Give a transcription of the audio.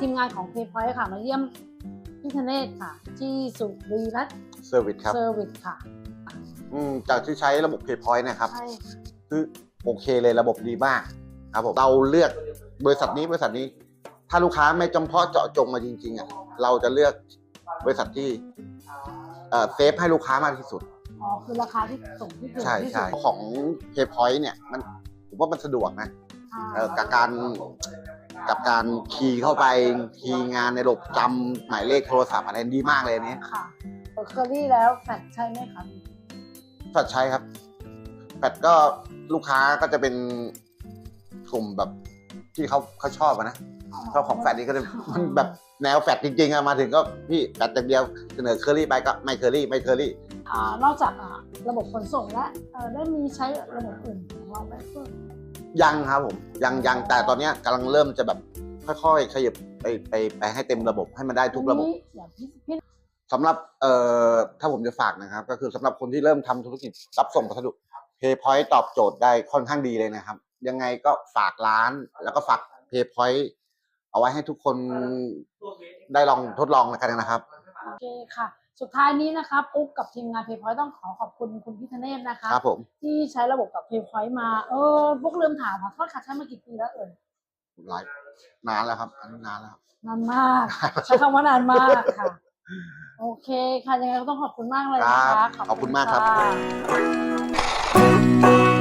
ทีมงานของ PayPoint ค่ะ มาเยี่ยมพี่ธเนศค่ะ ที่สุรีรัตน์เซอร์วิสครับเซอร์วิสค่ะอืมจากที่ใช้ระบบ PayPoint นะครับ ใช่คือโอเคเลยระบบดีมากครับผมเราเลือกบริษัทนี้บริษัทนี้ ถ้าลูกค้าไม่จำเพาะเจาะจงมาจริงๆอะเราจะเลือกบริษัทที่เอ่อเซฟให้ลูกค้ามากที่สุด อ๋อคือราคาที่ส่งที่ถูกใช่ที่สุใช่ดของ PayPoint เนี่ยมันผมว่ามันสะดวกนะอ่าเอ่อกับการ กับการคีย์เข้าไปคีย์งานในระบบจำหมายเลขโทรศัพท์อะไรดีมากเลยอันนี้ค่ะเคอรี่แล้วแฟดใช่ไหมคะแฟดใช้ครับแฟดก็ลูกค้าก็จะเป็นกลุ่มแบบที่เขาเขาชอบอะนะชอบของแฟดนี่ก็จะมันแบบแนวแฟดจริงๆอะมาถึงก็พี่แฟดอย่างเดียวเสนอเคอรี่ไปก็ไม่เคอรี่ไม่เคอรี่อ่านอกจากอ่าระบบขนส่งและเอ่อได้มีใช้ระบบอื่นของเราไหมเพิ่ม ยังครับผมยังยังแต่ตอนเนี้ยกำลังเริ่มจะแบบค่อยๆขยับไปไปไปให้เต็มระบบให้มันได้ทุกระบบอันนี้เดี๋ยวพี่พี่สำหรับเอ่อถ้าผมจะฝากนะครับ ก็คือสำหรับคนที่เริ่มทำธุรกิจรับส่งพัสดุ PayPoint ตอบโจทย์ได้ค่อนข้างดีเลยนะครับ ยังไงก็ฝากร้านแล้วก็ฝาก PayPoint เอาไว้ให้ทุกคนได้ลองทดลองกันนะครับโอ เคค่ะ สุดท้ายนี้นะคะปุ๊กกับทีมงาน PayPoint ต้องขอขอบคุณคุณพิธเนศนะคะครับผม ที่ใช้ระบบกับ PayPoint มา เออปุ๊กลืมถามขอโทษค่ะใช้มากี่ปีแล้วเอ่ยหลายนานแล้วครับ อันนี้นานแล้วครับนานมากใช้คำว่านานมากค่ะ โอเคค่ะยังไงก็ต้องขอบคุณมากเลยนะครัคะบขอบคุณมากครับะ